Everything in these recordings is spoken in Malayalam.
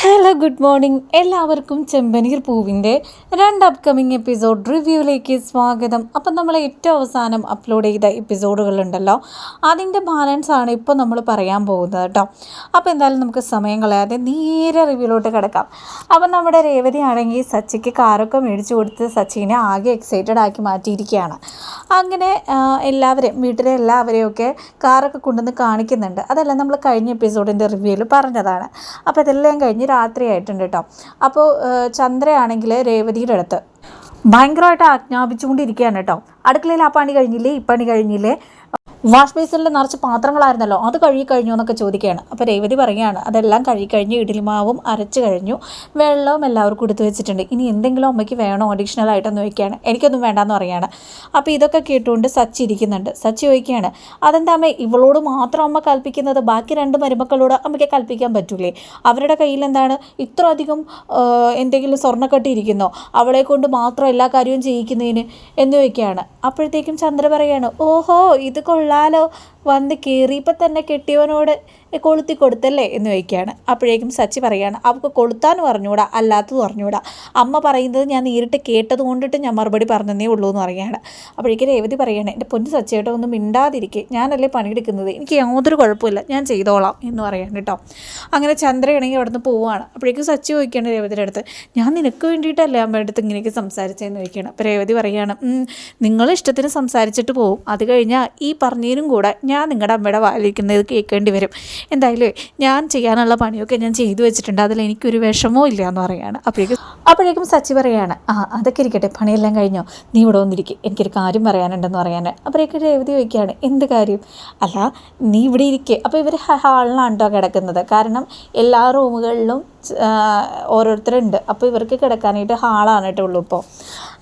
ഹലോ ഗുഡ് മോർണിംഗ് എല്ലാവർക്കും ചെമ്പനീർ പൂവിന്റെ രണ്ട് അപ്കമിങ് എപ്പിസോഡ് റിവ്യൂവിലേക്ക് സ്വാഗതം. അപ്പം നമ്മൾ ഏറ്റവും അവസാനം അപ്ലോഡ് ചെയ്ത എപ്പിസോഡുകളുണ്ടല്ലോ അതിന്റെ ബാലൻസ് ആണ് ഇപ്പോൾ നമ്മൾ പറയാൻ പോകുന്നത് കേട്ടോ. അപ്പോൾ എന്തായാലും നമുക്ക് സമയം കളയാതെ നേരെ റിവ്യൂലോട്ട് കിടക്കാം. അപ്പം നമ്മുടെ രേവതി ആണെങ്കിൽ സച്ചിക്ക് കാറൊക്കെ മേടിച്ചു കൊടുത്ത് സച്ചിനെ ആകെ എക്സൈറ്റഡ് ആക്കി മാറ്റിയിരിക്കുകയാണ്. അങ്ങനെ എല്ലാവരെയും വീട്ടിലെ എല്ലാവരെയും ഒക്കെ കാറൊക്കെ കൊണ്ടുവന്ന് കാണിക്കുന്നുണ്ട്. അതെല്ലാം നമ്മൾ കഴിഞ്ഞ എപ്പിസോഡിന്റെ റിവ്യൂവിൽ പറഞ്ഞതാണ്. അപ്പോൾ ഇതെല്ലാം കഴിഞ്ഞ് രാത്രിയായിട്ടുണ്ട് കേട്ടോ. അപ്പോൾ ചന്ദ്രയാണെങ്കിൽ രേവതിയുടെ അടുത്ത്. ഭയങ്കരമായിട്ട് ആജ്ഞാപിച്ചുകൊണ്ടിരിക്കുകയാണ് കേട്ടോ. അടുക്കളയിൽ ആ പണി കഴിഞ്ഞില്ലേ? ഈ പണി കഴിഞ്ഞില്ലേ? വാഷ് ബേസിനിൽ നിറച്ച് പാത്രങ്ങളായിരുന്നല്ലോ. അത് കഴുകി കഴിഞ്ഞു എന്നൊക്കെ ചോദിക്കുകയാണ്. അപ്പോൾ രേവതി പറയുകയാണ് അതെല്ലാം കഴുകി കഴിഞ്ഞ് മാവും അരച്ച് കഴിഞ്ഞു. വെള്ളവും എല്ലാവർക്കും എടുത്തു വെച്ചിട്ടുണ്ട്. ഇനി എന്തെങ്കിലും അമ്മയ്ക്ക് വേണോ അഡീഷണൽ ആയിട്ടെന്ന് ചോദിക്കുകയാണ് എനിക്കൊന്നും വേണ്ടാന്ന് പറയുകയാണ്. അപ്പോൾ ഇതൊക്കെ കേട്ടുകൊണ്ട് സച്ചി ഇരിക്കുന്നുണ്ട്. സച്ചി ചോദിക്കുകയാണ് അതെന്താ അമ്മ ഇവളോട് മാത്രം അമ്മ കൽപ്പിക്കുന്നത്? ബാക്കി രണ്ട് മരുമക്കളോട് അമ്മയ്ക്ക് കൽപ്പിക്കാൻ പറ്റൂലേ? അവരുടെ കയ്യിൽ എന്താണ് ഇത്ര അധികം എന്തെങ്കിലും സ്വർണക്കെട്ടിയിരിക്കുന്നോ അവളെ കൊണ്ട് മാത്രം എല്ലാ കാര്യവും ചെയ്യിക്കുന്നതിന്? എന്ന് ചോദിക്കുകയാണ്. അപ്പോഴത്തേക്കും ചന്ദ്ര പറയാണ് ഓഹോ ഇത് regalo വന്ന് കയറിയപ്പോൾ തന്നെ കെട്ടിയവനോട് കൊളുത്തി കൊടുത്തല്ലേ എന്ന് ചോദിക്കുകയാണ്. അപ്പോഴേക്കും സച്ചി പറയുകയാണ് അവൾക്ക് കൊളുത്താനും അറിഞ്ഞൂടാ അല്ലാത്തതും അറിഞ്ഞൂടാ. അമ്മ പറയുന്നത് ഞാൻ നേരിട്ട് കേട്ടത് കൊണ്ടിട്ട് ഞാൻ മറുപടി പറഞ്ഞതേ ഉള്ളൂ എന്ന് പറയുകയാണ്. അപ്പോഴേക്കും രേവതി പറയുകയാണ് എന്റെ പൊന്ന് സച്ചിയേട്ടോ ഒന്നും മിണ്ടാതിരിക്കെ. ഞാനല്ലേ പണിയെടുക്കുന്നത്. എനിക്ക് യാതൊരു കുഴപ്പമില്ല ഞാൻ ചെയ്തോളാം എന്ന് പറയാൻ കേട്ടോ. അങ്ങനെ ചന്ദ്രയാണെങ്കിൽ അവിടുന്ന് പോവുകയാണ്. അപ്പോഴേക്കും സച്ചി ചോദിക്കുകയാണ് രേവതിയുടെ അടുത്ത് ഞാൻ നിനക്ക് വേണ്ടിയിട്ടല്ലേ അമ്മയുടെ അടുത്ത് ഇങ്ങനെയൊക്കെ സംസാരിച്ചതെന്ന് ചോദിക്കുകയാണ്. അപ്പോൾ രേവതി പറയുകയാണ് "ഉം, നിങ്ങൾ ഇഷ്ടത്തിന് സംസാരിച്ചിട്ട് പോവും. അത് കഴിഞ്ഞാൽ ഈ പറഞ്ഞതിനും കൂടെ ഞാൻ നിങ്ങളുടെ അമ്മയുടെ വായിലിരിക്കുന്നത് കേൾക്കേണ്ടി വരും. എന്തായാലും ഞാൻ ചെയ്യാനുള്ള പണിയൊക്കെ ഞാൻ ചെയ്തു വെച്ചിട്ടുണ്ട്. അതിൽ എനിക്കൊരു വിഷമവും ഇല്ല എന്ന് പറയുകയാണ് അപ്പോഴേക്കും അപ്പോഴേക്കും സച്ചി പറയാണ് ആ അതൊക്കെ ഇരിക്കട്ടെ. പണിയെല്ലാം കഴിഞ്ഞോ? നീ ഇവിടെ വന്നിരിക്കും. എനിക്കൊരു കാര്യം പറയാനുണ്ടെന്ന് പറയാൻ അപ്പോഴേക്കും രേവതി ചോദിക്കുകയാണ് എന്ത് കാര്യം? അല്ല നീ ഇവിടെ ഇരിക്കേ. അപ്പോൾ ഇവർ ഹാളിലാണ് കേട്ടോ കിടക്കുന്നത്. കാരണം എല്ലാ റൂമുകളിലും ഓരോരുത്തരുണ്ട്. അപ്പോൾ ഇവർക്ക് കിടക്കാനായിട്ട് ഹാളാണ് കേട്ടോ ഉള്ളൂ ഇപ്പോൾ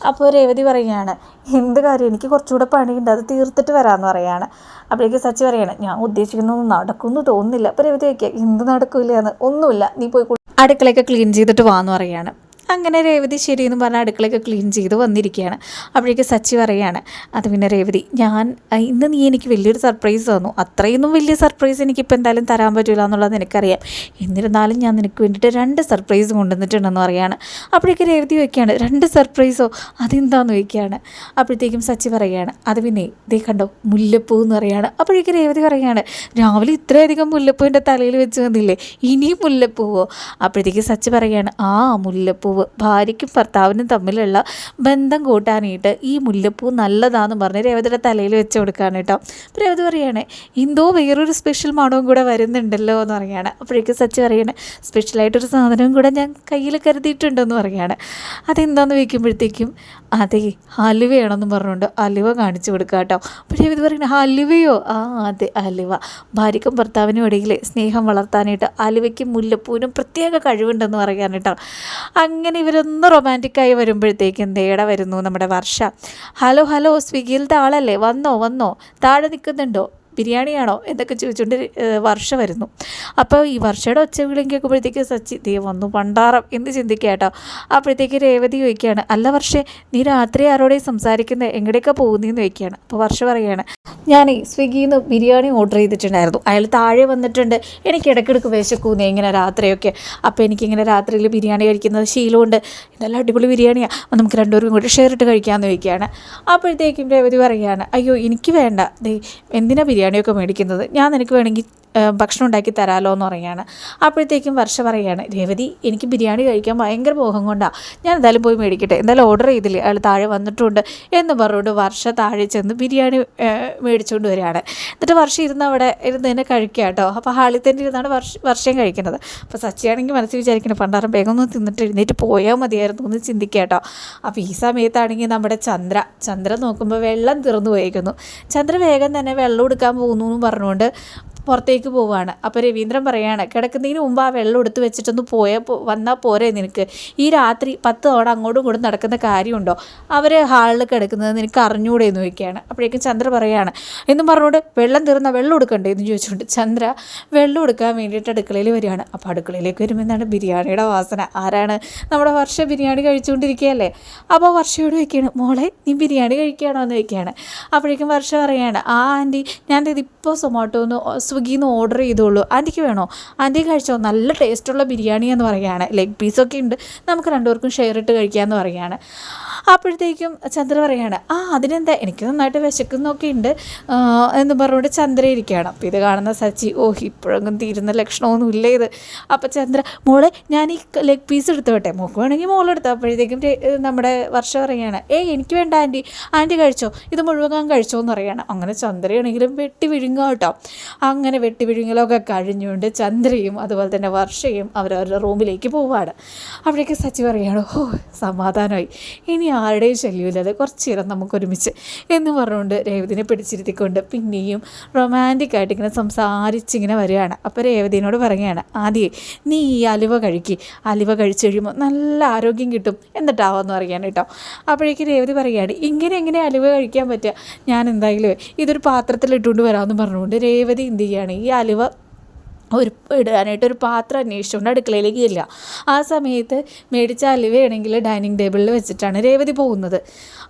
അപ്പോൾ രേവതി പറയുകയാണ് എന്ത് കാര്യം? എനിക്ക് കുറച്ചുകൂടെ പണിയുണ്ട് അത് തീർത്തിട്ട് വരാമെന്ന് പറയാണ് അപ്പോഴേക്ക് സച്ചി പറയാണ് ഞാൻ ഉദ്ദേശിക്കുന്നൊന്നും നടക്കുമെന്ന് തോന്നുന്നില്ല. അപ്പോൾ രേവതി വയ്ക്കുക എന്ത് നടക്കില്ല എന്ന് ഒന്നുമില്ല നീ പോയി കുളി- അടുക്കളയൊക്കെ ക്ലീൻ ചെയ്തിട്ട് വാന്ന് പറയാണ് അങ്ങനെ രേവതി ശരിയെന്ന് പറഞ്ഞ അടുക്കളയൊക്കെ ക്ലീൻ ചെയ്ത് വന്നിരിക്കുകയാണ്. അപ്പോഴേക്ക് സച്ചി പറയുകയാണ് അത് പിന്നെ രേവതി ഞാൻ ഇന്ന് നീ എനിക്ക് വലിയൊരു സർപ്രൈസ് തന്നു. അത്രയൊന്നും വലിയ സർപ്രൈസ് എനിക്കിപ്പോൾ എന്തായാലും തരാൻ പറ്റില്ല എന്നുള്ളത് എനിക്കറിയാം എന്നിരുന്നാലും ഞാൻ നിനക്ക് വേണ്ടിയിട്ട് രണ്ട് സർപ്രൈസ് കൊണ്ടുവന്നിട്ടുണ്ടെന്ന് പറയാണ് അപ്പോഴേക്ക് രേവതി വയ്ക്കുകയാണ് രണ്ട് സർപ്രൈസോ അതെന്താന്ന് ചോദിക്കുകയാണ്. അപ്പോഴത്തേക്കും സച്ചി പറയുകയാണ് അത് പിന്നെ ഇതേ കണ്ടോ മുല്ലപ്പൂ എന്ന് പറയുകയാണ്. അപ്പോഴേക്ക് രേവതി പറയുകയാണ് രാവിലെ ഇത്രയധികം മുല്ലപ്പൂവിന്റെ തലയിൽ വെച്ച് വന്നില്ലേ ഇനിയും മുല്ലപ്പൂവോ? അപ്പോഴത്തേക്ക് സച്ചി പറയുകയാണ് ആ മുല്ലപ്പൂവ് ഭാര്യയ്ക്കും ഭർത്താവിനും തമ്മിലുള്ള ബന്ധം കൂട്ടാനായിട്ട് ഈ മുല്ലപ്പൂ നല്ലതാണെന്ന് പറഞ്ഞ് രേവതിയുടെ തലയിൽ വെച്ച് കൊടുക്കുകയാണ് കേട്ടോ. അപ്പോൾ രേവതി പറയാണ് എന്തോ വേറൊരു സ്പെഷ്യൽ മണവും കൂടെ വരുന്നുണ്ടല്ലോ എന്ന് പറയുകയാണ് അപ്പോഴേക്കും സച്ചി പറയാണ് സ്പെഷ്യലായിട്ടൊരു സാധനവും കൂടെ ഞാൻ കയ്യിൽ കരുതിയിട്ടുണ്ടെന്ന് പറയുകയാണ് അതെന്താന്ന് ചോദിക്കുമ്പോഴത്തേക്കും അതെ ഹലുവയാണെന്ന് പറഞ്ഞുകൊണ്ട് അലുവ കാണിച്ചു കൊടുക്കുക കേട്ടോ. അപ്പോൾ രേവതി പറയണേ ഹലുവയോ ആ അതെ അലുവ. ഭാര്യയ്ക്കും ഭർത്താവിനും ഇടയിൽ സ്നേഹം വളർത്താനായിട്ട് അലുവയ്ക്കും മുല്ലപ്പൂവിനും പ്രത്യേക കഴിവുണ്ടെന്ന് പറയാൻ കേട്ടോ. ഇവരൊന്ന് റൊമാന്റിക്കായി വരുമ്പോഴത്തേക്കും ദേടെ വരുന്നു നമ്മുടെ വർഷ? ഹലോ ഹലോ സ്വിഗ്ഗിയിലത്തെ ആളല്ലേ? വന്നോ വന്നോ. താഴെ നിൽക്കുന്നുണ്ടോ? ബിരിയാണിയാണോ എന്നൊക്കെ ചോദിച്ചുകൊണ്ട് വർഷ വരുന്നു. അപ്പോൾ ഈ വർഷയുടെ ഒച്ച വിളിയും കേൾക്കുമ്പോഴത്തേക്ക് സച്ചി ദേ വന്നു പണ്ടാറം എന്ന് ചിന്തിക്കുക കേട്ടോ. അപ്പോഴത്തേക്ക് രേവതി ചോദിക്കുകയാണ് അല്ല വർഷേ നീ രാത്രി ആരോടെയും സംസാരിക്കുന്നത് എങ്ങടെയൊക്കെ പോകുന്നതെന്ന് ചോദിക്കുകയാണ്. അപ്പോൾ വർഷ പറയുകയാണ് ഞാൻ സ്വിഗ്ഗിയിൽ നിന്ന് ബിരിയാണി ഓർഡർ ചെയ്തിട്ടുണ്ടായിരുന്നു. അയാൾ താഴെ വന്നിട്ടുണ്ട്. എനിക്ക് ഇടയ്ക്കിടയ്ക്ക് വിശക്കൂന്നേ ഇങ്ങനെ രാത്രിയൊക്കെ. അപ്പോൾ എനിക്കിങ്ങനെ രാത്രിയിൽ ബിരിയാണി കഴിക്കുന്നത് ശീലമുണ്ട്. ഇതെല്ലാം അടിപൊളി ബിരിയാണിയാണ് നമുക്ക് രണ്ടുപേരും കൂടി ഷെയർ ഇട്ട് കഴിക്കാമെന്ന് ചോദിക്കുകയാണ്. അപ്പോഴത്തേക്കും രേവതി പറയുകയാണ് അയ്യോ എനിക്ക് വേണ്ട. എന്തിനാ ബിരിയാണിയൊക്കെ മേടിക്കുന്നത്. ഞാൻ നിനക്ക് വേണമെങ്കിൽ ഭക്ഷണം ഉണ്ടാക്കി തരാമല്ലോ എന്ന് പറയുകയാണ്. അപ്പോഴത്തേക്കും വർഷ പറയുകയാണ് രേവതി എനിക്ക് ബിരിയാണി കഴിക്കാൻ ഭയങ്കര മോഹം കൊണ്ടാണ് ഞാൻ എന്തായാലും പോയി മേടിക്കട്ടെ. എന്തായാലും ഓർഡർ ചെയ്തില്ലേ? അയാൾ താഴെ വന്നിട്ടുണ്ട്. എന്ന് പറഞ്ഞുകൊണ്ട് വർഷ താഴെ ചെന്ന് ബിരിയാണി മേടിച്ചുകൊണ്ട് വരികയാണ്. എന്നിട്ട് വർഷം ഇരുന്ന് അവിടെ ഇരുന്ന് തന്നെ കഴിക്കുക കേട്ടോ. അപ്പോൾ ഹാളിൽ തന്നെ ഇരുന്നാണ് വർഷ വർഷം കഴിക്കുന്നത്. അപ്പോൾ സച്ചിയാണെങ്കിൽ മനസ്സിൽ വിചാരിക്കണം പണ്ടാരം വേഗം ഒന്ന് തിന്നിട്ട് എഴുന്നേറ്റ് പോയാൽ മതിയായിരുന്നു എന്ന് ചിന്തിക്കുക കേട്ടോ. അപ്പോൾ ഈ സമയത്താണെങ്കിൽ നമ്മുടെ ചന്ദ്ര ചന്ദ്ര നോക്കുമ്പോൾ വെള്ളം തീർന്നു പോയേക്കുന്നു. ചന്ദ്ര വേഗം തന്നെ വെള്ളം എടുക്കാൻ പോകുന്നു എന്ന് പറഞ്ഞുകൊണ്ട് പുറത്തേക്ക് പോവുകയാണ് അപ്പോൾ രവീന്ദ്രൻ പറയാണ് കിടക്കുന്നതിന് മുമ്പ് ആ വെള്ളം എടുത്ത് വെച്ചിട്ടൊന്ന് പോയ വന്നാൽ പോരെ നിനക്ക്. ഈ രാത്രി പത്ത് തവണ അങ്ങോട്ടും ഇങ്ങോട്ടും നടക്കുന്ന കാര്യമുണ്ടോ? അവർ ഹാളിൽ കിടക്കുന്നത് നിനക്ക് അറിഞ്ഞൂടെ എന്ന് ചോദിക്കുകയാണ്. അപ്പോഴേക്കും ചന്ദ്ര പറയാണ് എന്നും പറഞ്ഞുകൊണ്ട് വെള്ളം തീർന്ന വെള്ളം എടുക്കണ്ടേ എന്ന് ചോദിച്ചുകൊണ്ട് ചന്ദ്ര വെള്ളം എടുക്കാൻ വേണ്ടിയിട്ട് അടുക്കളയിൽ വരികയാണ്. അപ്പോൾ അടുക്കളയിലേക്ക് വരുമ്പോൾ എന്താണ് ബിരിയാണിയുടെ വാസന. ആരാണ് നമ്മുടെ വർഷ ബിരിയാണി കഴിച്ചുകൊണ്ടിരിക്കുകയല്ലേ? അപ്പോൾ വർഷയോട് ചോദിക്കുകയാണ് മോളെ നീ ബിരിയാണി കഴിക്കുകയാണോ? എന്ന് ചോദിക്കുകയാണ്. അപ്പോഴേക്കും വർഷ പറയാണ് ആ ആന്റി ഞാൻ ഇതിപ്പോൾ സൊമാറ്റോന്ന് സ്വിഗ്ഗിയിൽ നിന്ന് ഓർഡർ ചെയ്തോളൂ. ആന്റിക്ക് വേണോ? ആന്റി കഴിച്ചോ? നല്ല ടേസ്റ്റുള്ള ബിരിയാണി എന്ന് പറയുകയാണ്. ലെഗ് പീസൊക്കെ ഉണ്ട്. നമുക്ക് രണ്ടുപേർക്കും ഷെയർ ഇട്ട് കഴിക്കാമെന്ന് പറയുകയാണ്. അപ്പോഴത്തേക്കും ചന്ദ്ര പറയാണ് ആ അതിനെന്താ? എനിക്ക് നന്നായിട്ട് വിശക്കുന്നൊക്കെ ഉണ്ട്. എന്ന് പറഞ്ഞുകൊണ്ട് ചന്ദ്ര ഇരിക്കുകയാണ്. അപ്പോൾ ഇത് കാണുന്ന സച്ചി ഓ ഇപ്പോഴെങ്കിലും തീരുന്ന ലക്ഷണമൊന്നും ഇല്ല ഇത്. അപ്പോൾ ചന്ദ്ര മോളെ ഞാൻ ഈ ലെഗ് പീസ് എടുത്തോട്ടെ. മോക്ക് വേണമെങ്കിൽ മോളെടുത്തു അപ്പോഴത്തേക്കും നമ്മുടെ വർഷം പറയുകയാണ് ഏയ് എനിക്ക് വേണ്ട ആന്റി. ആന്റി കഴിച്ചോ? ഇത് മുഴുവൻ കഴിച്ചോ? എന്ന് പറയുകയാണ് അങ്ങനെ ചന്ദ്രയാണെങ്കിലും വെട്ടി വിഴുങ്ങുക കേട്ടോ. അങ്ങനെ വെട്ടി വിഴുങ്ങലൊക്കെ കഴിഞ്ഞുകൊണ്ട് ചന്ദ്രയും അതുപോലെ തന്നെ വർഷയും അവരവരുടെ റൂമിലേക്ക് പോവാണ്. അവിടേക്ക് സച്ചി പറയുകയാണ് ഓ സമാധാനമായി. ഇനി ആരുടെയും ശല്യമില്ലാതെ കുറച്ച് നേരം നമുക്ക് ഒരുമിച്ച് എന്ന് പറഞ്ഞുകൊണ്ട് രേവതിനെ പിടിച്ചിരുത്തിക്കൊണ്ട് പിന്നെയും റൊമാന്റിക് ആയിട്ട് ഇങ്ങനെ സംസാരിച്ചിങ്ങനെ വരികയാണ്. അപ്പോൾ രേവതിനോട് പറയുകയാണ് ആദ്യേ നീ ഈ അലുവ കഴിക്ക്. അലുവ കഴിച്ച് കഴിയുമ്പോൾ നല്ല ആരോഗ്യം കിട്ടും എന്നിട്ടാവെന്ന് പറയുകയാണ് കേട്ടോ. അപ്പോഴേക്ക് രേവതി പറയുകയാണ് ഇങ്ങനെ എങ്ങനെ അലുവ കഴിക്കാൻ പറ്റുക? ഞാൻ എന്തായാലും ഇതൊരു പാത്രത്തിൽ ഇട്ടുകൊണ്ട് വരാമെന്ന് പറഞ്ഞുകൊണ്ട് രേവതി എന്ത് ചെയ്യുകയാണ് ഈ അലുവ ഒരു ഇടാനായിട്ട് ഒരു പാത്രം അന്വേഷിച്ചുകൊണ്ട് അടുക്കളയിലേക്ക് ഇല്ല ആ സമയത്ത് മേടിച്ച അലുവയാണെങ്കിൽ ഡൈനിങ് ടേബിളിൽ വെച്ചിട്ടാണ് രേവതി പോകുന്നത്.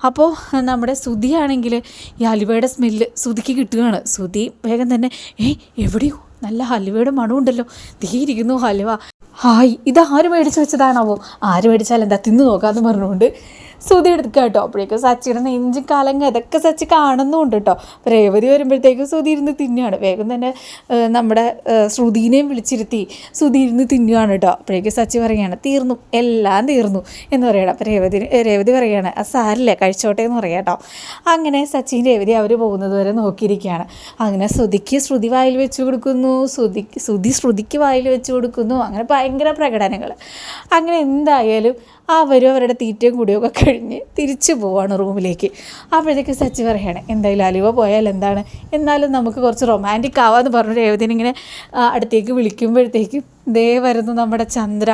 അപ്പോൾ നമ്മുടെ ശ്രുതിയാണെങ്കിൽ ഈ അലുവയുടെ സ്മെല്ല് ശ്രുതിക്ക് കിട്ടുകയാണ്. ശ്രുതി വേഗം തന്നെ ഏയ് എവിടെയോ നല്ല ഹലുവയുടെ മണമുണ്ടല്ലോ. ദേ ഇരിക്കുന്നു ഹലുവ ഹായ് ഇത് ആര് മേടിച്ച് വെച്ചതാണാവോ? ആര് മേടിച്ചാൽ എന്താ തിന്നു നോക്കാമെന്ന് പറഞ്ഞുകൊണ്ട് സുതി എടുക്കുക കേട്ടോ. അപ്പോഴേക്കും സച്ചിയുടെ നെഞ്ചും കാലങ്ങ ഇതൊക്കെ സച്ചി കാണുന്നുണ്ട് കേട്ടോ. അപ്പോൾ രേവതി വരുമ്പോഴത്തേക്കും സുതി ഇരുന്ന് തിന്നുകയാണ് വേഗം തന്നെ നമ്മുടെ ശ്രുതിനെയും വിളിച്ചിരുത്തി സുതി ഇരുന്ന് തിന്നുകയാണ് കേട്ടോ. അപ്പോഴേക്കും സച്ചി പറയുകയാണ് തീർന്നു എല്ലാം തീർന്നു എന്ന് പറയണം. അപ്പോൾ രേവതി രേവതി പറയുകയാണ് ആ സാരില്ല കഴിച്ചോട്ടെ എന്ന് പറയാം കേട്ടോ. അങ്ങനെ സച്ചിൻ രേവതി അവർ പോകുന്നത് വരെ നോക്കിയിരിക്കുകയാണ്. അങ്ങനെ ശ്രുതിക്ക് ശ്രുതി വായിൽ വെച്ച് കൊടുക്കുന്നു ശ്രുതി ശ്രുതി ശ്രുതിക്ക് വായിൽ വെച്ച് കൊടുക്കുന്നു. അങ്ങനെ ഭയങ്കര പ്രകടനങ്ങൾ അങ്ങനെ എന്തായാലും അവരും അവരുടെ തീറ്റയും കൂടിയൊക്കെ കഴിഞ്ഞ് തിരിച്ചു പോവാണ് റൂമിലേക്ക്. അപ്പോഴത്തേക്ക് സച്ചി പറയാണ് എന്തായാലും അലുവ പോയാൽ എന്താണ്? എന്നാലും നമുക്ക് കുറച്ച് റൊമാന്റിക് ആവാമെന്ന് പറഞ്ഞു രേവതിനെ ഇങ്ങനെ അടുത്തേക്ക് വിളിക്കുമ്പോഴത്തേക്ക് ദേ വരുന്നു നമ്മുടെ ചന്ദ്ര.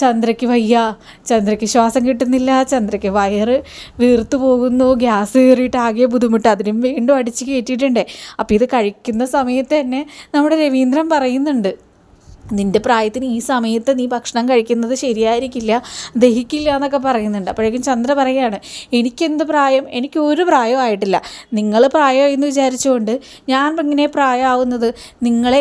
ചന്ദ്രയ്ക്ക് വയ്യ ചന്ദ്രയ്ക്ക് ശ്വാസം കിട്ടുന്നില്ല ചന്ദ്രയ്ക്ക് വയറ് വീർത്തു പോകുന്നു ഗ്യാസ് കയറിയിട്ട് ആകെ ബുദ്ധിമുട്ട് അതിനും വീണ്ടും അടിച്ച് കയറ്റിയിട്ടുണ്ട്. അപ്പോൾ ഇത് കഴിക്കുന്ന സമയത്ത് തന്നെ നമ്മുടെ രവീന്ദ്രൻ പറയുന്നുണ്ട് നിന്റെ പ്രായത്തിന് ഈ സമയത്ത് നീ ഭക്ഷണം കഴിക്കുന്നത് ശരിയായിരിക്കില്ല ദഹിക്കില്ല എന്നൊക്കെ പറയുന്നുണ്ട്. അപ്പോഴേക്കും ചന്ദ്ര പറയാണ് എനിക്കെന്ത് പ്രായം? എനിക്ക് ഒരു ആയിട്ടില്ല. നിങ്ങൾ പ്രായമായി എന്ന് വിചാരിച്ചുകൊണ്ട് ഞാൻ ഇങ്ങനെ പ്രായമാവുന്നത് നിങ്ങളെ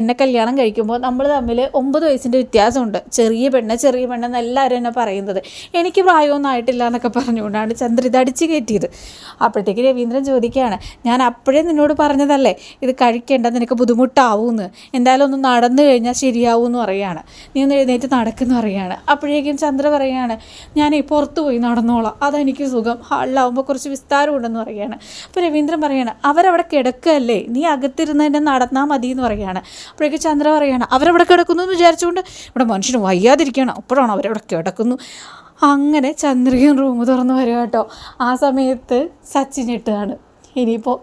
എന്നെ കല്യാണം കഴിക്കുമ്പോൾ നമ്മൾ തമ്മിൽ ഒമ്പത് വയസ്സിന്റെ വ്യത്യാസമുണ്ട്. ചെറിയ പെണ്ണ് ചെറിയ പെണ്ണ് എല്ലാവരും എന്നെ പറയുന്നത്. എനിക്ക് പ്രായമൊന്നും ആയിട്ടില്ല എന്നൊക്കെ പറഞ്ഞുകൊണ്ടാണ് ചന്ദ്ര ഇത് അടിച്ച് കയറ്റിയത്. അപ്പോഴത്തേക്ക് രവീന്ദ്രൻ ചോദിക്കുകയാണ് ഞാൻ അപ്പോഴേ നിന്നോട് പറഞ്ഞതല്ലേ ഇത് കഴിക്കേണ്ട നിനക്ക് ബുദ്ധിമുട്ടാവൂന്ന്? എന്തായാലും ഒന്ന് നടന്നു കഴിഞ്ഞാൽ ശരിയാവും എന്ന് നീ ഒന്ന് എഴുന്നേറ്റ് നടക്കുന്നു പറയാണ്. അപ്പോഴേക്കും ചന്ദ്ര പറയാണ് ഞാൻ പുറത്ത് പോയി നടന്നോളാം. അതെനിക്ക് സുഖം. ഹാളിലാവുമ്പോൾ കുറച്ച് വിസ്താരം ഉണ്ടെന്ന് പറയാണ്. അപ്പോൾ രവീന്ദ്രൻ പറയാണ് അവരവിടെ കിടക്കുകയല്ലേ? നീ അകത്തിരുന്ന് തന്നെ നടന്നാൽ മതി എന്ന് പറയുകയാണ് അപ്പോഴേക്കും ചന്ദ്ര പറയാണ് അവരവിടെ കിടക്കുന്നു എന്ന് വിചാരിച്ചുകൊണ്ട് ഇവിടെ മനുഷ്യന് വയ്യാതിരിക്കണം. അപ്പോഴാണ് അവരവിടെ കിടക്കുന്നു. അങ്ങനെ ചന്ദ്രികൻ റൂം തുറന്ന് വരിക കേട്ടോ ആ സമയത്ത് സച്ചിൻ ഇട്ടതാണ് ഇനിയിപ്പോൾ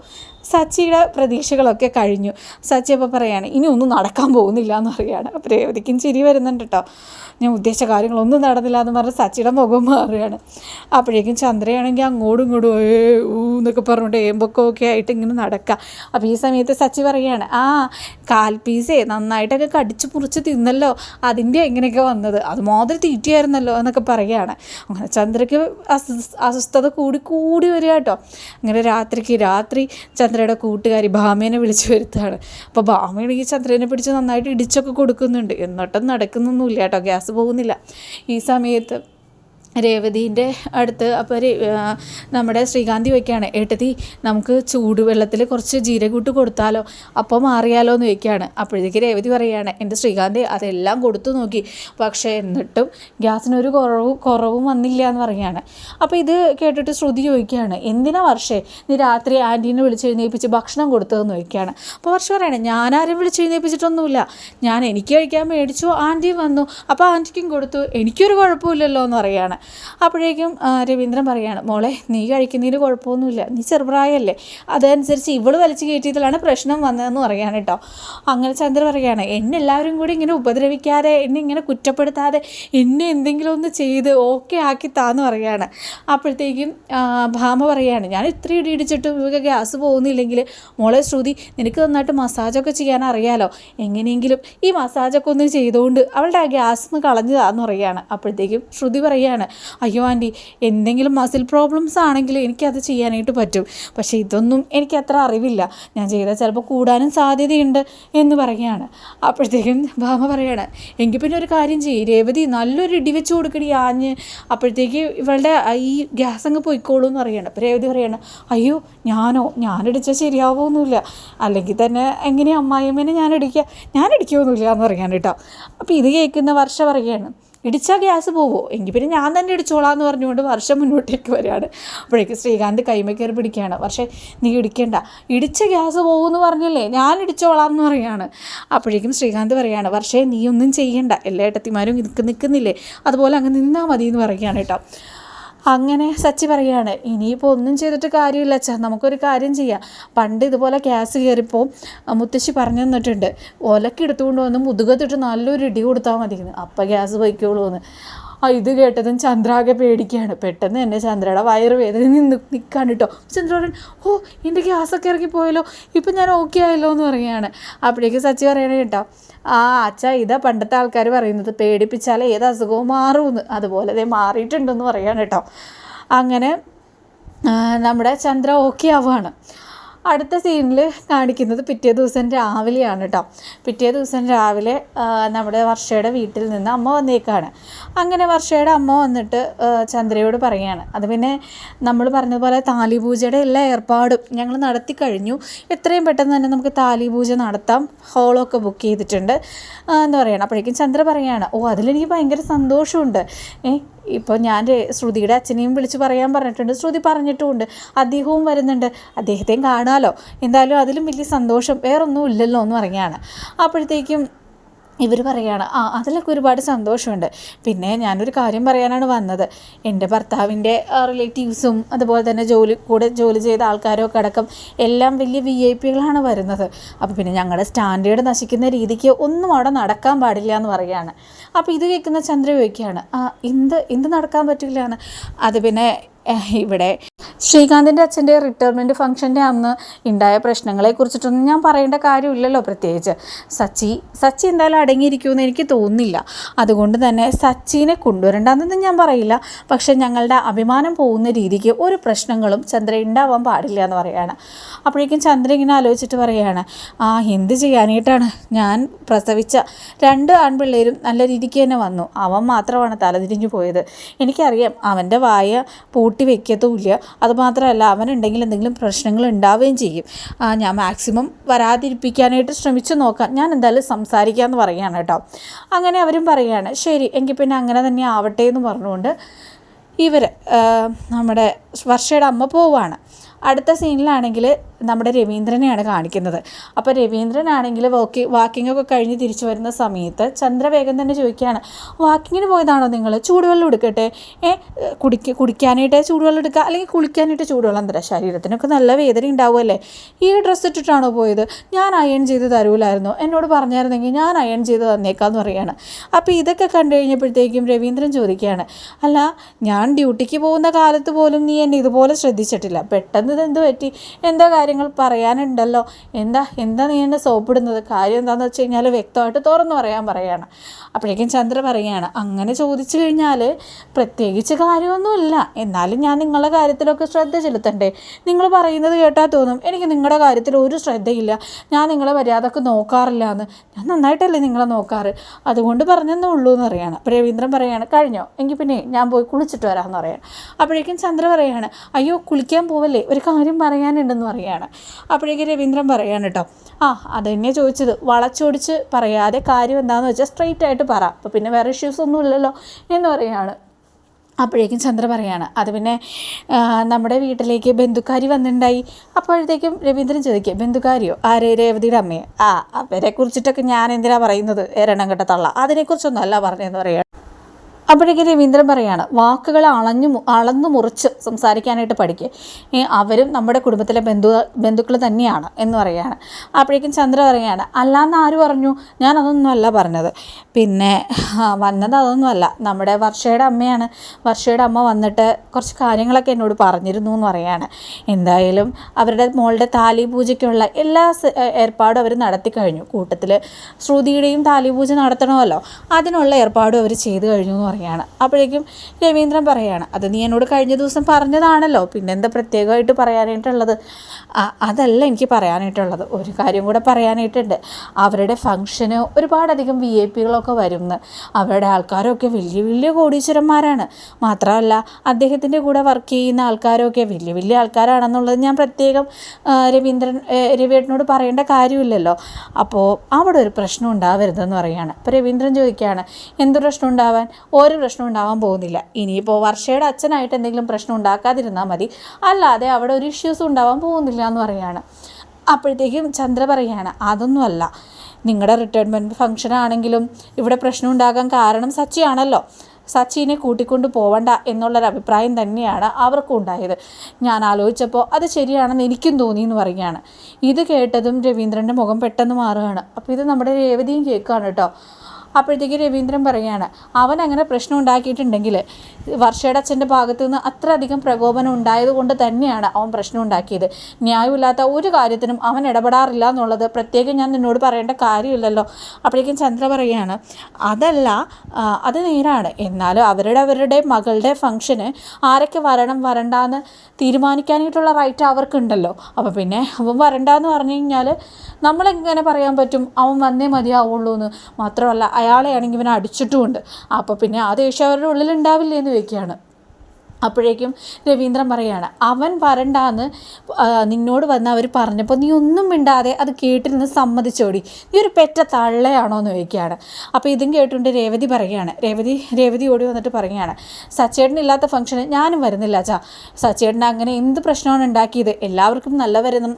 സച്ചിയുടെ പ്രതീക്ഷകളൊക്കെ കഴിഞ്ഞു. സച്ചി അപ്പോൾ പറയാണ് ഇനി ഒന്നും നടക്കാൻ പോകുന്നില്ല എന്ന് പറയുകയാണ് അപ്പോൾ രേവതിക്കും ചിരി വരുന്നുണ്ട് കേട്ടോ. ഞാൻ ഉദ്ദേശിച്ച കാര്യങ്ങളൊന്നും നടന്നില്ല എന്ന് പറഞ്ഞ് സച്ചിയുടെ മുഖം മാറുകയാണ്. അപ്പോഴേക്കും ചന്ദ്രയാണെങ്കിൽ അങ്ങോട്ടും ഇങ്ങോട്ടും ഏ ഊ എന്നൊക്കെ പറഞ്ഞുകൊണ്ട് ഏമ്പൊക്കെ ആയിട്ട് ഇങ്ങനെ നടക്കുക. അപ്പോൾ ഈ സമയത്ത് സച്ചി പറയുകയാണ് ആ കാൽ പീസേ നന്നായിട്ടൊക്കെ കടിച്ച് മുറിച്ച് തിന്നല്ലോ. അതിന്റെ എങ്ങനെയൊക്കെ വന്നത്? അതുമാതിരി തീറ്റിയായിരുന്നല്ലോ എന്നൊക്കെ പറയുകയാണ്. അങ്ങനെ ചന്ദ്രയ്ക്ക് അസ്വസ് അസ്വസ്ഥത കൂടി കൂടി വരിക കേട്ടോ. അങ്ങനെ രാത്രിക്ക് രാത്രി ചന്ദ്രയുടെ കൂട്ടുകാരി ഭാമേനെ വിളിച്ചു വരുത്താണ് അപ്പോൾ ഭാമയാണെങ്കിൽ ചന്ദ്രനെ പിടിച്ച് നന്നായിട്ട് ഇടിച്ചൊക്കെ കൊടുക്കുന്നുണ്ട്. എന്നിട്ടും നടക്കുന്നൊന്നുമില്ല കേട്ടോ. ഗ്യാസ് പോകുന്നില്ല. ഈ സമയത്ത് രേവതീന്റെ അടുത്ത് അപ്പോൾ നമ്മുടെ ശ്രീകാന്തി വയ്ക്കുകയാണ് ഏട്ടത്തി നമുക്ക് ചൂടുവെള്ളത്തിൽ കുറച്ച് ജീരകൂട്ട് കൊടുത്താലോ? അപ്പോൾ മാറിയാലോ? എന്ന് വയ്ക്കുകയാണ് അപ്പോഴത്തേക്ക് രേവതി പറയുകയാണ് എന്റെ ശ്രീകാന്തി അതെല്ലാം കൊടുത്തു നോക്കി. പക്ഷേ എന്നിട്ടും ഗ്യാസിനൊരു കുറവ് കുറവും വന്നില്ല എന്ന് പറയുകയാണ്. അപ്പോൾ ഇത് കേട്ടിട്ട് ശ്രുതി ചോദിക്കുകയാണ് എന്തിനാ വർഷേ നീ രാത്രി ആന്റീനെ വിളിച്ച് എഴുന്നേൽപ്പിച്ച് ഭക്ഷണം കൊടുത്തതെന്ന് ചോദിക്കുകയാണ്. അപ്പോൾ വർഷ പറയണേ ഞാനാരും വിളിച്ച് എഴുന്നേൽപ്പിച്ചിട്ടൊന്നുമില്ല ഞാൻ എനിക്ക് കഴിക്കാൻ മേടിച്ചു ആന്റി വന്നു. അപ്പോൾ ആന്റിക്കും കൊടുത്തു. എനിക്കൊരു കുഴപ്പമില്ലല്ലോ എന്ന് പറയുകയാണ്. അപ്പോഴേക്കും രവീന്ദ്രൻ പറയുകയാണ് മോളെ നീ കഴിക്കുന്നതിന് കുഴപ്പമൊന്നുമില്ല. നീ ചെറുപ്രായമല്ലേ അതനുസരിച്ച് ഇവൾ വലിച്ചു കയറ്റിയതിലാണ് പ്രശ്നം വന്നതെന്ന് പറയാണ് കേട്ടോ അങ്ങനെ ചന്ദ്ര പറയുകയാണ് എന്നെ എല്ലാവരും കൂടി ഇങ്ങനെ ഉപദ്രവിക്കാതെ എന്നെ ഇങ്ങനെ കുറ്റപ്പെടുത്താതെ എന്നെ എന്തെങ്കിലും ഒന്ന് ചെയ്ത് ഓക്കെ ആക്കി താന്ന് പറയാണ്. അപ്പോഴത്തേക്കും ഭാമ പറയാണ് ഞാൻ ഇത്ര ഇടി ഇടിച്ചിട്ടും ഇവക്ക് ഗ്യാസ് പോകുന്നില്ലെങ്കിൽ മോളെ ശ്രുതി നിനക്ക് നന്നായിട്ട് മസാജൊക്കെ ചെയ്യാൻ അറിയാലോ. എങ്ങനെയെങ്കിലും ഈ മസാജൊക്കെ ഒന്ന് ചെയ്തുകൊണ്ട് അവളുടെ ആ ഗ്യാസ് ഒന്ന് കളഞ്ഞതാന്ന് പറയുകയാണ് അപ്പോഴത്തേക്കും ശ്രുതി പറയാണ് അയ്യോ ആന്റി എന്തെങ്കിലും മസിൽ പ്രോബ്ലംസ് ആണെങ്കിൽ എനിക്കത് ചെയ്യാനായിട്ട് പറ്റും. പക്ഷേ ഇതൊന്നും എനിക്ക് അത്ര അറിവില്ല. ഞാൻ ചെയ്താൽ ചിലപ്പോൾ കൂടാനും സാധ്യതയുണ്ട് എന്ന് പറയുകയാണ്. അപ്പോഴത്തേക്കും ഭാമ പറയാണ് എങ്കിൽ പിന്നെ ഒരു കാര്യം ചെയ്യും. രേവതി നല്ലൊരു ഇടി വെച്ച് കൊടുക്കടി ആഞ്ഞ്. അപ്പോഴത്തേക്ക് ഇവളുടെ ഈ ഗ്യാസ് അങ്ങ് പോയിക്കോളൂ എന്ന് പറയുകയാണ് അപ്പോൾ രേവതി പറയാണ് അയ്യോ ഞാനോ? ഞാനിടിച്ചാൽ ശരിയാവുമൊന്നുമില്ല. അല്ലെങ്കിൽ തന്നെ എങ്ങനെയാണ് അമ്മായിമ്മേനെ ഞാൻ ഇടിക്കുക ഞാൻ ഇടിക്കുകയൊന്നുമില്ല എന്ന് പറയാൻ കേട്ടോ. അപ്പോൾ ഇത് കേൾക്കുന്ന വർഷ പറയുകയാണ് ഇടിച്ചാൽ ഗ്യാസ് പോവോ? എങ്കിൽ പിന്നെ ഞാൻ തന്നെ ഇടിച്ചോളാം എന്ന് പറഞ്ഞുകൊണ്ട് വർഷം മുന്നോട്ടേക്ക് വരികയാണ് അപ്പോഴേക്ക് ശ്രീകാന്ത് കൈമ കയറി പിടിക്കുകയാണ്. പക്ഷേ നീ ഇടിക്കണ്ട. ഇടിച്ച ഗ്യാസ് പോകുമെന്ന് പറഞ്ഞല്ലേ? ഞാൻ ഇടിച്ചോളാം എന്ന് പറയുകയാണ് അപ്പോഴേക്കും ശ്രീകാന്ത് പറയുകയാണ് പക്ഷേ നീ ഒന്നും ചെയ്യണ്ട. എല്ലാ ഏട്ടത്തിമാരും നിൽക്ക് നിൽക്കുന്നില്ലേ അതുപോലെ അങ്ങ് നിന്നാൽ മതി എന്ന് പറയുകയാണ് കേട്ടോ. അങ്ങനെ സച്ചി പറയുകയാണ് ഇനിയിപ്പോൾ ഒന്നും ചെയ്തിട്ട് കാര്യമില്ല അച്ഛാ നമുക്കൊരു കാര്യം ചെയ്യാം. പണ്ട് ഇതുപോലെ ഗ്യാസ് കയറിപ്പോൾ മുത്തശ്ശി പറഞ്ഞു തന്നിട്ടുണ്ട് ഒലക്കെടുത്തുകൊണ്ട് വന്ന് മുതുകത്തിട്ട് നല്ലൊരു ഇടി കൊടുത്താൽ മതി അപ്പം ഗ്യാസ് പോയിക്കോളൂ എന്ന് ആ ഇത് കേട്ടതും ചന്ദ്രാകെ പേടിക്കുകയാണ്. പെട്ടെന്ന് തന്നെ ചന്ദ്രയുടെ വയറ് വേദന നിന്ന് നിൽക്കാൻ കേട്ടോ. ചന്ദ്ര പറയൻ ഓ എന്റെ ഗ്യാസൊക്കെ ഇറങ്ങി പോയല്ലോ. ഇപ്പം ഞാൻ ഓക്കെ ആയല്ലോ എന്ന് പറയുകയാണ്. അപ്പോഴേക്ക് സച്ചി പറയണേ കേട്ടോ ആ അച്ഛ ഇതാ പണ്ടത്തെ ആൾക്കാർ പറയുന്നത്. പേടിപ്പിച്ചാൽ ഏത് അസുഖവും മാറുമെന്ന് അതുപോലെ അതേ മാറിയിട്ടുണ്ടെന്ന് പറയാണ് കേട്ടോ. അങ്ങനെ നമ്മുടെ ചന്ദ്ര ഓക്കെ ആവുകയാണ്. അടുത്ത സീനിൽ കാണിക്കുന്നത് പിറ്റേ ദിവസം രാവിലെയാണ് കേട്ടോ പിറ്റേ ദിവസം രാവിലെ നമ്മുടെ വർഷയുടെ വീട്ടിൽ നിന്ന് അമ്മ വന്നേക്കാണ്. അങ്ങനെ വർഷയുടെ അമ്മ വന്നിട്ട് ചന്ദ്രയോട് പറയുകയാണ് അത് പിന്നെ നമ്മൾ പറഞ്ഞതുപോലെ താലിപൂജയുടെ എല്ലാ ഏർപ്പാടും ഞങ്ങൾ നടത്തി കഴിഞ്ഞു. എത്രയും പെട്ടെന്ന് തന്നെ നമുക്ക് താലിപൂജ നടത്താം. ഹോളൊക്കെ ബുക്ക് ചെയ്തിട്ടുണ്ട്. എന്ന് പറയണം. അപ്പോഴേക്കും ചന്ദ്ര പറയുകയാണ് ഓ അതിലെനിക്ക് ഭയങ്കര സന്തോഷമുണ്ട്. ഏ ഇപ്പോൾ ഞാൻ ശ്രുതിയുടെ അച്ഛനെയും വിളിച്ച് പറയാൻ പറഞ്ഞിട്ടുണ്ട്. ശ്രുതി പറഞ്ഞിട്ടുമുണ്ട്. അദ്ദേഹവും വരുന്നുണ്ട്. അദ്ദേഹത്തെയും കാണാമല്ലോ എന്തായാലും അതിലും വലിയ സന്തോഷം വേറൊന്നും ഇല്ലല്ലോ എന്ന് പറയുകയാണ്. അപ്പോഴത്തേക്കും ഇവർ പറയുകയാണ് ആ അതിലൊക്കെ ഒരുപാട് സന്തോഷമുണ്ട്. പിന്നെ ഞാനൊരു കാര്യം പറയാനാണ് വന്നത്. എന്റെ ഭർത്താവിന്റെ റിലേറ്റീവ്സും അതുപോലെ തന്നെ ജോലി കൂടെ ജോലി ചെയ്ത ആൾക്കാരും ഒക്കെ അടക്കം എല്ലാം വലിയ വി ഐ പികളാണ് വരുന്നത്. അപ്പോൾ പിന്നെ ഞങ്ങളുടെ സ്റ്റാൻഡേർഡ് നശിക്കുന്ന രീതിക്ക് ഒന്നും അവിടെ നടക്കാൻ പാടില്ല എന്ന് പറയുകയാണ്. അപ്പോൾ ഇത് കേൾക്കുന്ന ചന്ദ്ര ചോദിക്കുകയാണ് ആ എന്ത് എന്ത് നടക്കാൻ പറ്റില്ല എന്ന് അത് പിന്നെ ഇവിടെ ശ്രീകാന്തിന്റെ അച്ഛന്റെ റിട്ടയർമെന്റ് ഫംഗ്ഷന്റെ അന്ന് ഉണ്ടായ പ്രശ്നങ്ങളെ കുറിച്ചിട്ടൊന്നും ഞാൻ പറയേണ്ട കാര്യമില്ലല്ലോ പ്രത്യേകിച്ച്. സച്ചി സച്ചി എന്തായാലും അടങ്ങിയിരിക്കുമെന്ന് എനിക്ക് തോന്നുന്നില്ല. അതുകൊണ്ട് തന്നെ സച്ചിനെ കൊണ്ടുവരണ്ടെന്നൊന്നും ഞാൻ പറയില്ല. പക്ഷേ ഞങ്ങളുടെ അഭിമാനം പോകുന്ന രീതിക്ക് ഒരു പ്രശ്നങ്ങളും ചന്ദ്ര ഉണ്ടാവാൻ പാടില്ല എന്ന് പറയുകയാണ് അപ്പോഴേക്കും ചന്ദ്ര ഇങ്ങനെ ആലോചിച്ചിട്ട് പറയുകയാണ് ആ എന്ത് ചെയ്യാനായിട്ടാണ്? ഞാൻ പ്രസവിച്ച രണ്ട് ആൺപിള്ളേരും നല്ല രീതിക്ക് തന്നെ വന്നു. അവൻ മാത്രമാണ് തലതിരിഞ്ഞു പോയത്. എനിക്കറിയാം അവന്റെ വായ പൂട്ടി വെക്കത്തുമില്ല. അതുമാത്രമല്ല അവനുണ്ടെങ്കിൽ എന്തെങ്കിലും പ്രശ്നങ്ങൾ ഉണ്ടാവുകയും ചെയ്യും. ഞാൻ മാക്സിമം വരാതിരിപ്പിക്കാനായിട്ട് ശ്രമിച്ചു നോക്കാം. ഞാൻ എന്തായാലും സംസാരിക്കാമെന്ന് പറയുകയാണ് കേട്ടോ. അങ്ങനെ അവരും പറയുകയാണ് ശരി എങ്കിൽ പിന്നെ അങ്ങനെ തന്നെ ആവട്ടെ എന്ന് പറഞ്ഞുകൊണ്ട് ഇവർ നമ്മുടെ വർഷയുടെ അമ്മ പോവാണ് അടുത്ത സീനിലാണെങ്കിൽ നമ്മുടെ രവീന്ദ്രനെയാണ് കാണിക്കുന്നത്. അപ്പോൾ രവീന്ദ്രനാണെങ്കിൽ വാക്കി വാക്കിങ്ങൊക്കെ കഴിഞ്ഞ് തിരിച്ചു വരുന്ന സമയത്ത് ചന്ദ്ര വേഗം തന്നെ ചോദിക്കുകയാണ് വാക്കിങ്ങിന് പോയതാണോ നിങ്ങൾ ചൂടുവെള്ളം എടുക്കട്ടെ. ഏ കുടിക്ക കുടിക്കാനായിട്ട് ചൂടുവെള്ളം എടുക്കുക അല്ലെങ്കിൽ കുളിക്കാനായിട്ട് ചൂടുവെള്ളം തരാം. ശരീരത്തിനൊക്കെ നല്ല വേദന ഉണ്ടാവുമല്ലേ ഈ ഡ്രസ്സ് ഇട്ടിട്ടാണോ പോയത്? ഞാൻ അയൺ ചെയ്ത് തരൂലായിരുന്നു. എന്നോട് പറഞ്ഞായിരുന്നെങ്കിൽ ഞാൻ അയൺ ചെയ്ത് തന്നേക്കാന്ന് പറയുകയാണ് അപ്പോൾ ഇതൊക്കെ കണ്ടു കഴിഞ്ഞപ്പോഴത്തേക്കും രവീന്ദ്രൻ ചോദിക്കുകയാണ് അല്ല ഞാൻ ഡ്യൂട്ടിക്ക് പോകുന്ന കാലത്ത് പോലും നീ എന്നെ ഇതുപോലെ ശ്രദ്ധിച്ചിട്ടില്ല. പെട്ടെന്ന് ഇതെന്ത് പറ്റി? എന്താ കാര്യം? കാര്യങ്ങൾ പറയാനുണ്ടല്ലോ. എന്താ എന്താ നീ എന്നെ സോപ്പിടുന്നത്? കാര്യം എന്താണെന്ന് വെച്ച് കഴിഞ്ഞാൽ വ്യക്തമായിട്ട് തുറന്നു പറയാൻ പറയാണ്. അപ്പോഴേക്കും ചന്ദ്ര പറയുകയാണ് അങ്ങനെ ചോദിച്ചു കഴിഞ്ഞാൽ പ്രത്യേകിച്ച് കാര്യമൊന്നുമില്ല. എന്നാലും ഞാൻ നിങ്ങളുടെ കാര്യത്തിലൊക്കെ ശ്രദ്ധ ചെലുത്തണ്ടേ. നിങ്ങൾ പറയുന്നത് കേട്ടാൽ തോന്നും. എനിക്ക് നിങ്ങളുടെ കാര്യത്തിൽ ഒരു ശ്രദ്ധയില്ല. ഞാൻ നിങ്ങളെ മര്യാദയ്ക്ക് നോക്കാറില്ല എന്ന് ഞാൻ നന്നായിട്ടല്ലേ നിങ്ങളെ നോക്കാറ്? അതുകൊണ്ട് പറഞ്ഞെന്നേ ഉള്ളൂ എന്ന് പറയാണ്. അപ്പോൾ രവീന്ദ്രൻ പറയാണ് കഴിഞ്ഞോ? എങ്കിൽ പിന്നെ ഞാൻ പോയി കുളിച്ചിട്ട് വരാമെന്ന് പറയാണ്. അപ്പോഴേക്കും ചന്ദ്ര പറയാണ് അയ്യോ കുളിക്കാൻ പോവല്ലേ? ഒരു കാര്യം പറയാനുണ്ടെന്ന് പറയുകയാണ് അപ്പോഴേക്കും രവീന്ദ്രൻ പറയാണ് കേട്ടോ ആ അത് തന്നെ ചോദിച്ചത്. വളച്ചൊടിച്ച് പറയാതെ കാര്യം എന്താണെന്ന് വെച്ചാൽ സ്ട്രെയിറ്റ് ആയിട്ട് പറ. അപ്പോൾ പിന്നെ വേറെ ഇഷ്യൂസ് ഒന്നും ഇല്ലല്ലോ എന്ന് പറയുകയാണ് അപ്പോഴേക്കും ചന്ദ്ര പറയാണ് അത് പിന്നെ നമ്മുടെ വീട്ടിലേക്ക് ബന്ധുക്കാരി വന്നിട്ടുണ്ടായി അപ്പോഴത്തേക്കും രവീന്ദ്രൻ ചോദിക്കുക ബന്ധുക്കാരിയോ? ആരെ? രേവതിയുടെ അമ്മയെ? ആ അവരെ കുറിച്ചിട്ടൊക്കെ ഞാൻ എന്തിനാണ് പറയുന്നത്? എരണം കെട്ട തള്ള. അതിനെക്കുറിച്ചൊന്നും അല്ല പറഞ്ഞതെന്ന് പറയുക അപ്പോഴേക്കും രവീന്ദ്രൻ പറയാണ് വാക്കുകൾ അളഞ്ഞു അളന്നു മുറിച്ച് സംസാരിക്കാനായിട്ട് പഠിക്കുക അവരും നമ്മുടെ കുടുംബത്തിലെ ബന്ധു ബന്ധുക്കൾ തന്നെയാണ് എന്ന് പറയുകയാണ് അപ്പോഴേക്കും ചന്ദ്ര പറയുകയാണ് അല്ലാന്ന് ആര് പറഞ്ഞു? ഞാൻ അതൊന്നുമല്ല പറഞ്ഞത്. പിന്നെ വന്നത് അതൊന്നുമല്ല നമ്മുടെ വർഷയുടെ അമ്മയാണ്. വർഷയുടെ അമ്മ വന്നിട്ട് കുറച്ച് കാര്യങ്ങളൊക്കെ എന്നോട് പറഞ്ഞിരുന്നു എന്ന് പറയുകയാണ് എന്തായാലും അവരുടെ മോളുടെ താലി പൂജയ്ക്കുള്ള എല്ലാ ഏർപ്പാടും അവർ നടത്തി കഴിഞ്ഞു. കൂട്ടത്തിൽ ശ്രുതിയുടെയും താലി പൂജ നടത്തണമല്ലോ. അതിനുള്ള ഏർപ്പാടും അവർ ചെയ്തു കഴിഞ്ഞു എന്ന് പറയുകയാണ് അപ്പോഴേക്കും രവീന്ദ്രൻ പറയുകയാണ് അത് നീ എന്നോട് കഴിഞ്ഞ ദിവസം പറഞ്ഞതാണല്ലോ പിന്നെന്താ പ്രത്യേകമായിട്ട് പറയാനായിട്ടുള്ളത്? അതല്ല എനിക്ക് പറയാനായിട്ടുള്ളത്. ഒരു കാര്യം കൂടെ പറയാനായിട്ടുണ്ട്. അവരുടെ ഫംഗ്ഷന് ഒരുപാടധികം വി ഐ പികളൊക്കെ വരുന്നു. അവരുടെ ആൾക്കാരൊക്കെ വലിയ വലിയ കോടീശ്വരന്മാരാണ്. മാത്രമല്ല അദ്ദേഹത്തിന്റെ കൂടെ വർക്ക് ചെയ്യുന്ന ആൾക്കാരൊക്കെ വലിയ വലിയ ആൾക്കാരാണെന്നുള്ളത് ഞാൻ പ്രത്യേകം രവീന്ദ്രൻ രവിയേട്ടനോട് പറയേണ്ട കാര്യമില്ലല്ലോ. അപ്പോൾ അവിടെ ഒരു പ്രശ്നം ഉണ്ടാവരുതെന്ന് പറയുകയാണ് അപ്പോൾ രവീന്ദ്രൻ ചോദിക്കുകയാണ് എന്ത് പ്രശ്നം ഉണ്ടാവാൻ? ഒരു പ്രശ്നം ഉണ്ടാവാൻ പോകുന്നില്ല. ഇനിയിപ്പോൾ വർഷയുടെ അച്ഛനായിട്ട് എന്തെങ്കിലും പ്രശ്നം ഉണ്ടാക്കാതിരുന്നാൽ മതി. അല്ലാതെ അവിടെ ഒരു ഇഷ്യൂസും ഉണ്ടാവാൻ പോകുന്നില്ല എന്ന് പറയുകയാണ് അപ്പോഴത്തേക്കും ചന്ദ്ര പറയുകയാണ് അതൊന്നുമല്ല. നിങ്ങളുടെ റിട്ടയർമെന്റ് ഫംഗ്ഷൻ ആണെങ്കിലും ഇവിടെ പ്രശ്നം ഉണ്ടാകാൻ കാരണം സച്ചിയാണല്ലോ. സച്ചിനെ കൂട്ടിക്കൊണ്ട് പോവണ്ട എന്നുള്ളൊരു അഭിപ്രായം തന്നെയാണ് അവർക്കും ഉണ്ടായത്. ഞാൻ ആലോചിച്ചപ്പോൾ അത് ശരിയാണെന്ന് എനിക്കും തോന്നി എന്ന് പറയുകയാണ് ഇത് കേട്ടതും രവീന്ദ്രന്റെ മുഖം പെട്ടെന്ന് മാറുകയാണ്. അപ്പോൾ ഇത് നമ്മുടെ രേവതിയും കേൾക്കുകയാണ് കേട്ടോ. അപ്പോഴത്തേക്ക് രവീന്ദ്രൻ പറയുകയാണ് അവൻ അങ്ങനെ പ്രശ്നം ഉണ്ടാക്കിയിട്ടുണ്ടെങ്കിൽ വർഷയുടെ അച്ഛന്റെ ഭാഗത്തു നിന്ന് അത്രയധികം പ്രകോപനം ഉണ്ടായതുകൊണ്ട് തന്നെയാണ് അവൻ പ്രശ്നം ഉണ്ടാക്കിയത്. ന്യായമില്ലാത്ത ഒരു കാര്യത്തിനും അവൻ ഇടപെടാറില്ല എന്നുള്ളത് പ്രത്യേകം ഞാൻ നിന്നോട് പറയേണ്ട കാര്യമില്ലല്ലോ. അപ്പോഴേക്കും ചന്ദ്ര പറയുകയാണ് അതല്ല അത് നേരാണ്. എന്നാലും അവരുടെ അവരുടെ മകളുടെ ഫംഗ്ഷന് ആരൊക്കെ വരണം വരണ്ടെന്ന് തീരുമാനിക്കാനായിട്ടുള്ള റൈറ്റ് അവർക്കുണ്ടല്ലോ. അപ്പോൾ പിന്നെ അവൻ വരണ്ടെന്ന് പറഞ്ഞു കഴിഞ്ഞാൽ നമ്മളെങ്ങനെ പറയാൻ പറ്റും? അവൻ വന്നേ മതിയാവുള്ളൂ എന്ന് മാത്രമല്ല അയാളെയാണെങ്കിൽ ഇവനെ അടിച്ചിട്ടുമുണ്ട്. അപ്പോൾ പിന്നെ ആ ദേഷ്യം അവരുടെ ഉള്ളിൽ ഉണ്ടാവില്ലേ എന്ന് ചോദിക്കുകയാണ്. അപ്പോഴേക്കും രവീന്ദ്രൻ പറയാണ് അവൻ വരണ്ടാന്ന് നിന്നോട് വന്ന് അവർ പറഞ്ഞപ്പോൾ നീ ഒന്നും മിണ്ടാതെ അത് കേട്ടിരുന്ന് സമ്മതിച്ചോടി. നീ ഒരു പെറ്റ തള്ളയാണോ എന്ന് ചോദിക്കുകയാണ്. അപ്പോൾ ഇതും കേട്ടുകൊണ്ട് രേവതി പറയുകയാണ് രേവതി രേവതി ഓടി വന്നിട്ട് പറയുകയാണ് സച്ചേട്ടനില്ലാത്ത ഫംഗ്ഷന് ഞാനും വരുന്നില്ല അച്ഛാ. സച്ചേട്ടൻ അങ്ങനെ എന്ത് പ്രശ്നമാണ് ഉണ്ടാക്കിയത്? എല്ലാവർക്കും നല്ല വരുന്ന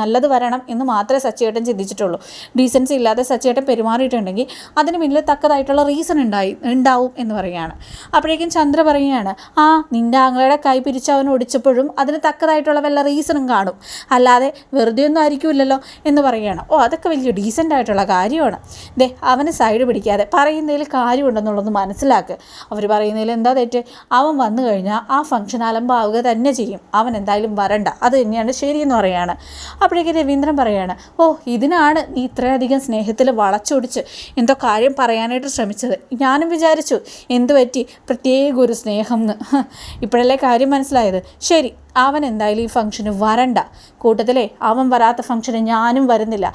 നല്ലത് വരണം എന്ന് മാത്രമേ സച്ചേട്ടൻ ചിന്തിച്ചിട്ടുള്ളൂ. ഡീസൻസി ഇല്ലാതെ സച്ചേട്ടൻ പെരുമാറിയിട്ടുണ്ടെങ്കിൽ അതിന് പിന്നിൽ തക്കതായിട്ടുള്ള റീസൺ ഉണ്ടായി ഉണ്ടാവും എന്ന് പറയുകയാണ്. അപ്പോഴേക്കും ചന്ദ്ര പറയുകയാണ് ആ നിന്റെ കൈ പിരിച്ച് അവൻ ഒടിച്ചപ്പോഴും അതിന് തക്കതായിട്ടുള്ള വല്ല റീസണും കാണും. അല്ലാതെ വെറുതെ ഒന്നും ആയിരിക്കില്ലല്ലോ എന്ന് പറയുകയാണ്. ഓ അതൊക്കെ വലിയ ഡീസന്റ് ആയിട്ടുള്ള കാര്യമാണ്. ദേ അവന് സൈഡ് പിടിക്കാതെ പറയുന്നതിൽ കാര്യമുണ്ടെന്നുള്ളത് മനസ്സിലാക്കുക അവർ പറയുന്നതിൽ എന്താ തെറ്റ്? അവൻ വന്നു കഴിഞ്ഞാൽ ആ ഫംഗ്ഷൻ അലമ്പാവുക തന്നെ ചെയ്യും. അവൻ എന്തായാലും വരണ്ട. അത് തന്നെയാണ് ശരിയെന്ന് പറയുകയാണ്. അപ്പോഴേക്ക് രവീന്ദ്രൻ പറയുകയാണ് ഓ ഇതിനാണ് നീ ഇത്രയധികം സ്നേഹത്തിൽ വളച്ചൊടിച്ച് എന്തോ കാര്യം പറയാനായിട്ട് ശ്രമിച്ചത്. ഞാനും വിചാരിച്ചു എന്തു പറ്റി? പ്രത്യേക ഒരു സ്നേഹം എന്ന് ഇപ്പോഴല്ലേ കാര്യം മനസ്സിലായത്? ശരി അവൻ എന്തായാലും ഈ ഫംഗ്ഷന് വരണ്ട. കൂട്ടത്തിലേ അവൻ വരാത്ത ഫംഗ്ഷന് ഞാനും വരുന്നില്ല.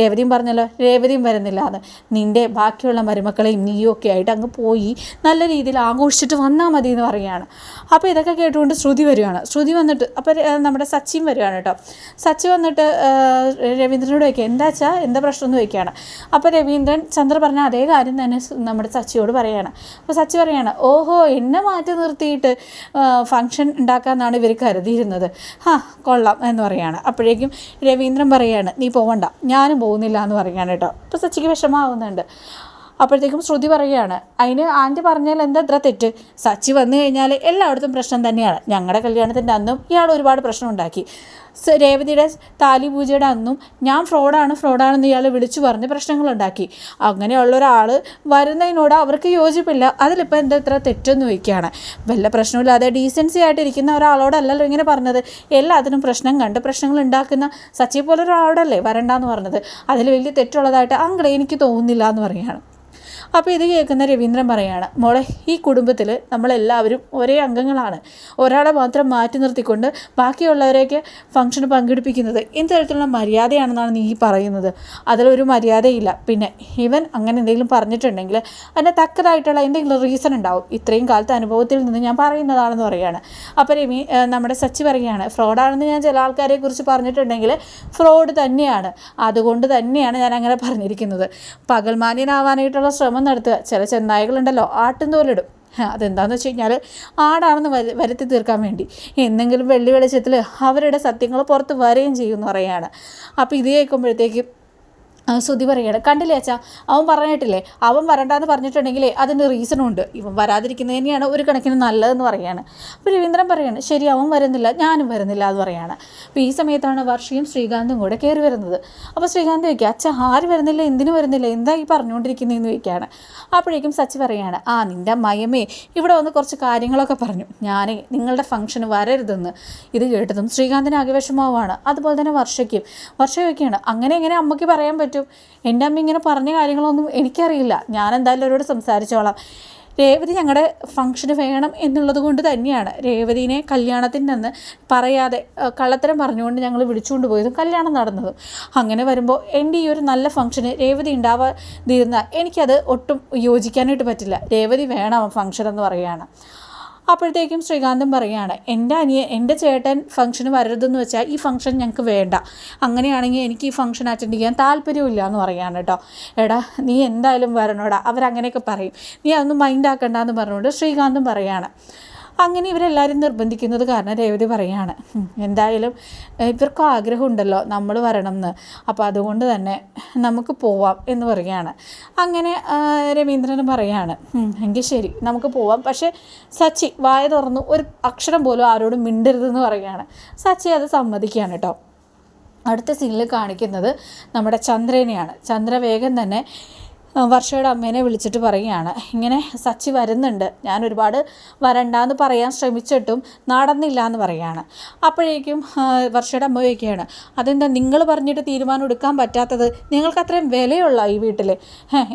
രേവതിയും പറഞ്ഞല്ലോ രേവതിയും വരുന്നില്ല എന്ന്. നിന്റെ ബാക്കിയുള്ള മരുമക്കളെയും നീയും ഒക്കെ ആയിട്ട് അങ്ങ് പോയി നല്ല രീതിയിൽ ആഘോഷിച്ചിട്ട് വന്നാൽ മതി എന്ന് പറയുകയാണ്. അപ്പോൾ ഇതൊക്കെ കേട്ടുകൊണ്ട് ശ്രുതി വരികയാണ് ശ്രുതി വന്നിട്ട് അപ്പോൾ നമ്മുടെ സച്ചിൻ വരികയാണ് കേട്ടോ. സച്ചി വന്നിട്ട് രവീന്ദ്രനോട് ചോദിക്കുക എന്താ വെച്ചാൽ എന്താ പ്രശ്നം? എന്ന് ചോദിക്കുകയാണ്. അപ്പോൾ രവീന്ദ്രൻ ചന്ദ്ര പറഞ്ഞ അതേ കാര്യം തന്നെ നമ്മുടെ സച്ചിയോട് പറയുകയാണ്. അപ്പോൾ സച്ചി പറയുകയാണ് ഓഹോ എന്നെ മാറ്റി നിർത്തിയിട്ട് ഫങ്ഷൻ ഉണ്ടാക്കാമെന്നാണ് ഇവർ കരുതിയിരുന്നത്. ഹാ കൊള്ളാം എന്ന് പറയുകയാണ്. അപ്പോഴേക്കും രവീന്ദ്രൻ പറയുകയാണ് നീ പോവണ്ട ഞാനും പോകുന്നില്ല എന്ന് പറയുകയാണ് കേട്ടോ. അപ്പോൾ സച്ചിക്ക് വിഷമാവുന്നുണ്ട് അപ്പോഴത്തേക്കും ശ്രുതി പറയുകയാണ് അതിന് ആന്റി പറഞ്ഞാൽ എന്താ ഇത്ര തെറ്റ്? സച്ചി വന്നു കഴിഞ്ഞാൽ എല്ലായിടത്തും പ്രശ്നം തന്നെയാണ്. ഞങ്ങളുടെ കല്യാണത്തിന്റെ അന്നും ഇയാൾ ഒരുപാട് പ്രശ്നം ഉണ്ടാക്കി. രേവതിയുടെ താലി പൂജയുടെ അന്നും ഞാൻ ഫ്രോഡാണ് ഫ്രോഡാണെന്ന് ഇയാൾ വിളിച്ചു പറഞ്ഞ് പ്രശ്നങ്ങളുണ്ടാക്കി അങ്ങനെയുള്ള ഒരാൾ വരുന്നതിനോട് അവർക്ക് യോജിപ്പില്ല. അതിലിപ്പോൾ എന്താ ഇത്ര തെറ്റെന്ന് ചോദിക്കുകയാണ്. വല്ല പ്രശ്നമില്ലാതെ ഡീസൻസി ആയിട്ടിരിക്കുന്ന ഒരാളോടല്ലല്ലോ ഇങ്ങനെ പറഞ്ഞത്. എല്ലാത്തിനും പ്രശ്നം കണ്ട് പ്രശ്നങ്ങൾ ഉണ്ടാക്കുന്ന സച്ചി പോലെ ഒരാളോടല്ലേ വരണ്ടെന്ന് പറഞ്ഞത്? അതിൽ വലിയ തെറ്റുള്ളതായിട്ട് അങ്ങനെ എനിക്ക് തോന്നുന്നില്ല എന്ന് പറയുകയാണ്. അപ്പോൾ ഇത് കേൾക്കുന്ന രവീന്ദ്രൻ പറയാണ് മോളെ ഈ കുടുംബത്തിൽ നമ്മളെല്ലാവരും ഒരേ അംഗങ്ങളാണ്. ഒരാളെ മാത്രം മാറ്റി നിർത്തിക്കൊണ്ട് ബാക്കിയുള്ളവരെയൊക്കെ ഫംഗ്ഷന് പങ്കെടുപ്പിക്കുന്നത് എന്ത് തരത്തിലുള്ള മര്യാദയാണെന്നാണ് നീ പറയുന്നത്. അതിലൊരു മര്യാദയില്ല. പിന്നെ ഇവൻ അങ്ങനെ എന്തെങ്കിലും പറഞ്ഞിട്ടുണ്ടെങ്കിൽ അതിനെ തക്കതായിട്ടുള്ള എന്തെങ്കിലും റീസൺ ഉണ്ടാവും. ഇത്രയും കാലത്തെ അനുഭവത്തിൽ നിന്ന് ഞാൻ പറയുന്നതാണെന്ന് പറയുകയാണ് അപ്പോൾ രവി നമ്മുടെ സച്ചി പറയുകയാണ് ഫ്രോഡാണെന്ന് ഞാൻ ചില ആൾക്കാരെ കുറിച്ച് പറഞ്ഞിട്ടുണ്ടെങ്കിൽ ഫ്രോഡ് തന്നെയാണ്. അതുകൊണ്ട് തന്നെയാണ് ഞാൻ അങ്ങനെ പറഞ്ഞിരിക്കുന്നത് പകൽമാന്യനാവാനായിട്ടുള്ള ശ്രമം ശ്രമം നടത്തുക. ചില ചെന്നായകളുണ്ടല്ലോ ആട്ടും തോലിടും. അതെന്താണെന്ന് വെച്ച് കഴിഞ്ഞാൽ ആടാണെന്ന് വരു വരുത്തി തീർക്കാൻ വേണ്ടി. എന്തെങ്കിലും വെള്ളി വെളിച്ചത്തിൽ അവരുടെ സത്യങ്ങൾ പുറത്ത് വരികയും ചെയ്യുമെന്ന് പറയുകയാണ്. അപ്പോൾ ഇത് കേൾക്കുമ്പോഴത്തേക്കും ശ്രുതി പറയുകയാണ് കണ്ടില്ലേ അച്ഛാ അവൻ പറഞ്ഞിട്ടില്ലേ അവൻ വരണ്ടെന്ന് പറഞ്ഞിട്ടുണ്ടെങ്കിലേ അതിന്റെ റീസണും ഉണ്ട്. ഇവൻ വരാതിരിക്കുന്നത് തന്നെയാണ് ഒരു കണക്കിന് നല്ലതെന്ന് പറയുകയാണ്. അപ്പോൾ രവീന്ദ്രൻ പറയുകയാണ് ശരി അവൻ വരുന്നില്ല ഞാനും വരുന്നില്ല എന്ന് പറയുകയാണ്. അപ്പോൾ ഈ സമയത്താണ് വർഷയും ശ്രീകാന്തും കൂടെ കയറി വരുന്നത്. അപ്പോൾ ശ്രീകാന്ത് ചോദിക്കുക അച്ഛാ ആര് വരുന്നില്ല എന്തിനു വരുന്നില്ല എന്താ ഈ പറഞ്ഞുകൊണ്ടിരിക്കുന്നതെന്ന് ചോദിക്കുകയാണ്. അപ്പോഴേക്കും സച്ചി പറയുകയാണ് ആ നിന്റെ മയമേ ഇവിടെ വന്ന് കുറച്ച് കാര്യങ്ങളൊക്കെ പറഞ്ഞു. ഞാനേ നിങ്ങളുടെ ഫംഗ്ഷന് വരരുതെന്ന്. ഇത് കേട്ടതും ശ്രീകാന്തിന് ആകെ വിഷമമാണ് അതുപോലെ തന്നെ വർഷയ്ക്കും. വർഷ ചോദിക്കുകയാണ് അങ്ങനെ എങ്ങനെ അമ്മയ്ക്ക് പറയാൻ പറ്റും? പറ്റും. എന്റെ അമ്മ ഇങ്ങനെ പറഞ്ഞ കാര്യങ്ങളൊന്നും എനിക്കറിയില്ല. ഞാൻ എന്തായാലും അവരോട് സംസാരിച്ചോളാം. രേവതി ഞങ്ങളുടെ ഫംഗ്ഷന് വേണം എന്നുള്ളത് കൊണ്ട് തന്നെയാണ്. രേവതിനെ കല്യാണത്തിന് നിന്ന് പറയാതെ കള്ളത്തരം പറഞ്ഞുകൊണ്ട് ഞങ്ങൾ വിളിച്ചുകൊണ്ട് പോയതും കല്യാണം നടന്നതും. അങ്ങനെ വരുമ്പോൾ എന്റെ ഈ ഒരു നല്ല ഫംഗ്ഷന് രേവതി ഉണ്ടാവാതിരുന്നാൽ എനിക്കത് ഒട്ടും യോജിക്കാനായിട്ട് പറ്റില്ല. രേവതി വേണം ഫംഗ്ഷൻ എന്ന് പറയുകയാണ് അപ്പോഴത്തേക്കും ശ്രീകാന്തം പറയുകയാണ് എന്റെ അനിയ എന്റെ ചേട്ടൻ ഫംഗ്ഷന് വരരുതെന്ന് വെച്ചാൽ ഈ ഫംഗ്ഷൻ ഞങ്ങൾക്ക് വേണ്ട. അങ്ങനെയാണെങ്കിൽ എനിക്ക് ഈ ഫംഗ്ഷൻ അറ്റൻഡ് ചെയ്യാൻ താല്പര്യമില്ല എന്ന് പറയുകയാണ് കേട്ടോ എടാ നീ എന്തായാലും വരണോടാ. അവരങ്ങനെയൊക്കെ പറയും. നീ അതൊന്നും മൈൻഡ് ആക്കണ്ടെന്ന് പറഞ്ഞുകൊണ്ട് ശ്രീകാന്തും പറയാണ് അങ്ങനെ ഇവരെല്ലാവരും നിർബന്ധിക്കുന്നത് കാരണം രേവതി പറയുകയാണ് എന്തായാലും ഇവർക്കും ആഗ്രഹമുണ്ടല്ലോ നമ്മൾ വരണം എന്ന് അപ്പോൾ അതുകൊണ്ട് തന്നെ നമുക്ക് പോവാം എന്ന് പറയുകയാണ് അങ്ങനെ രവീന്ദ്രൻ പറയുകയാണ് "ഉം, എങ്കിൽ ശരി നമുക്ക് പോവാം. പക്ഷേ സച്ചി വായ തുറന്നു ഒരു അക്ഷരം പോലും ആരോടും മിണ്ടരുതെന്ന് പറയുകയാണ് സച്ചി അത് സമ്മതിക്കുകയാണ് കേട്ടോ. അടുത്ത സീനിൽ കാണിക്കുന്നത് നമ്മുടെ ചന്ദ്രനെയാണ്. ചന്ദ്ര വേഗം തന്നെ വർഷയുടെ അമ്മേനെ വിളിച്ചിട്ട് പറയുകയാണ്. ഇങ്ങനെ സച്ചി വരുന്നുണ്ട്. ഞാൻ ഒരുപാട് വരണ്ടാന്ന് പറയാൻ ശ്രമിച്ചിട്ടും നടന്നില്ല എന്ന് പറയുകയാണ്. അപ്പോഴേക്കും വർഷയുടെ അമ്മ ചോദിക്കുകയാണ് അതെന്താ നിങ്ങൾ പറഞ്ഞിട്ട് തീരുമാനം എടുക്കാൻ പറ്റാത്തത്? നിങ്ങൾക്ക് അത്രയും വിലയുള്ള ഈ വീട്ടിൽ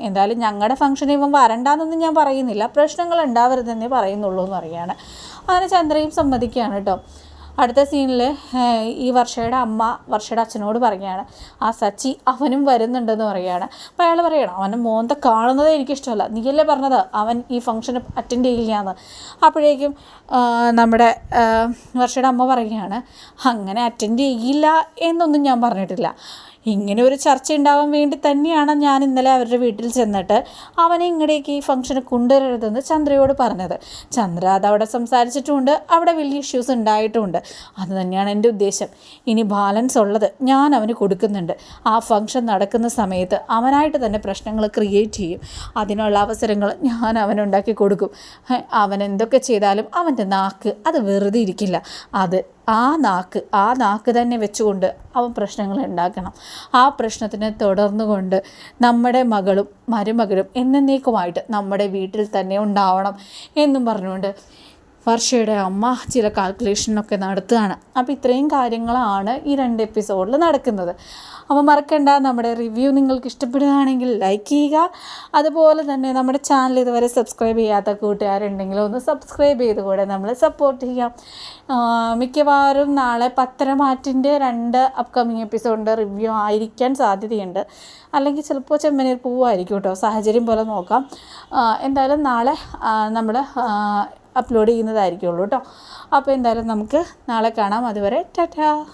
എന്തായാലും ഞങ്ങളുടെ ഫംഗ്ഷന് ഇവൻ വരണ്ടാന്നൊന്നും ഞാൻ പറയുന്നില്ല. പ്രശ്നങ്ങൾ ഉണ്ടാവരുതെന്നേ പറയുന്നുള്ളൂ എന്ന് പറയുകയാണ്. അങ്ങനെ ചന്ദ്രയും സമ്മതിക്കുകയാണ് കേട്ടോ. അടുത്ത സീനിൽ ഈ വർഷയുടെ അമ്മ വർഷയുടെ അച്ഛനോട് പറയുകയാണ് ആ സച്ചി അവനും വരുന്നുണ്ടെന്ന് പറയുകയാണ്. അപ്പോൾ അയാൾ പറയണം അവന്റെ മോന്ത കാണുന്നതേ എനിക്കിഷ്ടമല്ല. നീയല്ലേ പറഞ്ഞത് അവൻ ഈ ഫംഗ്ഷന് അറ്റൻഡ് ചെയ്യില്ലാന്ന്. അപ്പോഴേക്കും നമ്മുടെ വർഷയുടെ അമ്മ പറയുകയാണ് അങ്ങനെ അറ്റൻഡ് ചെയ്യില്ല എന്നൊന്നും ഞാൻ പറഞ്ഞിട്ടില്ല. ഇങ്ങനെ ഒരു ചർച്ച ഉണ്ടാവാൻ വേണ്ടി തന്നെയാണ് ഞാൻ ഇന്നലെ അവരുടെ വീട്ടിൽ ചെന്നിട്ട് അവനെ ഇങ്ങടേക്ക് ഈ ഫംഗ്ഷന് കൊണ്ടുവരരുതെന്ന് ചന്ദ്രയോട് പറഞ്ഞത്. ചന്ദ്ര അത് അവിടെ സംസാരിച്ചിട്ടുമുണ്ട് അവിടെ വലിയ ഇഷ്യൂസ് ഉണ്ടായിട്ടുമുണ്ട് അത് തന്നെയാണ് എന്റെ ഉദ്ദേശം. ഇനി ബാലൻസ് ഉള്ളത് ഞാൻ അവന് കൊടുക്കുന്നുണ്ട്. ആ ഫംഗ്ഷൻ നടക്കുന്ന സമയത്ത് അവനായിട്ട് തന്നെ പ്രശ്നങ്ങൾ ക്രിയേറ്റ് ചെയ്യും. അതിനുള്ള അവസരങ്ങൾ ഞാൻ അവനുണ്ടാക്കി കൊടുക്കും. അവൻ എന്തൊക്കെ ചെയ്താലും അവന്റെ നാക്ക് അത് വെറുതെ ഇരിക്കില്ല. അത് ആ നാക്ക് ആ നാക്ക് തന്നെ വെച്ചുകൊണ്ട് അവൻ പ്രശ്നങ്ങൾ ഉണ്ടാക്കണം. ആ പ്രശ്നത്തിനെ തുടർന്നുകൊണ്ട് നമ്മുടെ മകളും മരുമകളും എന്നേക്കുമായിട്ട് നമ്മുടെ വീട്ടിൽ തന്നെ ഉണ്ടാവണം എന്നും പറഞ്ഞുകൊണ്ട് വർഷയുടെ അമ്മ ചില കാൽക്കുലേഷനൊക്കെ നടത്തുകയാണ്. അപ്പോൾ ഇത്രയും കാര്യങ്ങളാണ് ഈ രണ്ട് എപ്പിസോഡിൽ നടക്കുന്നത്. അപ്പോൾ മറക്കണ്ട നമ്മുടെ റിവ്യൂ നിങ്ങൾക്ക് ഇഷ്ടപ്പെടുകയാണെങ്കിൽ ലൈക്ക് ചെയ്യുക. അതുപോലെ തന്നെ നമ്മുടെ ചാനൽ ഇതുവരെ സബ്സ്ക്രൈബ് ചെയ്യാത്ത കൂട്ടുകാരുണ്ടെങ്കിൽ ഒന്ന് സബ്സ്ക്രൈബ് ചെയ്ത് കൂടെ നമ്മളെ സപ്പോർട്ട് ചെയ്യാം. മിക്കവാറും നാളെ പത്തരമാറ്റിന്റെ രണ്ട് അപ്കമിങ് എപ്പിസോഡിന്റെ റിവ്യൂ ആയിരിക്കാൻ സാധ്യതയുണ്ട്. അല്ലെങ്കിൽ ചിലപ്പോൾ ചെമ്മനീർ പൂവായിരിക്കും കേട്ടോ. സാഹചര്യം പോലെ നോക്കാം. എന്തായാലും നാളെ നമ്മൾ അപ്ലോഡ് ചെയ്യുന്നതായിരിക്കുള്ളൂ കേട്ടോ. അപ്പോൾ എന്തായാലും നമുക്ക് നാളെ കാണാം. അതുവരെ ടാറ്റാ.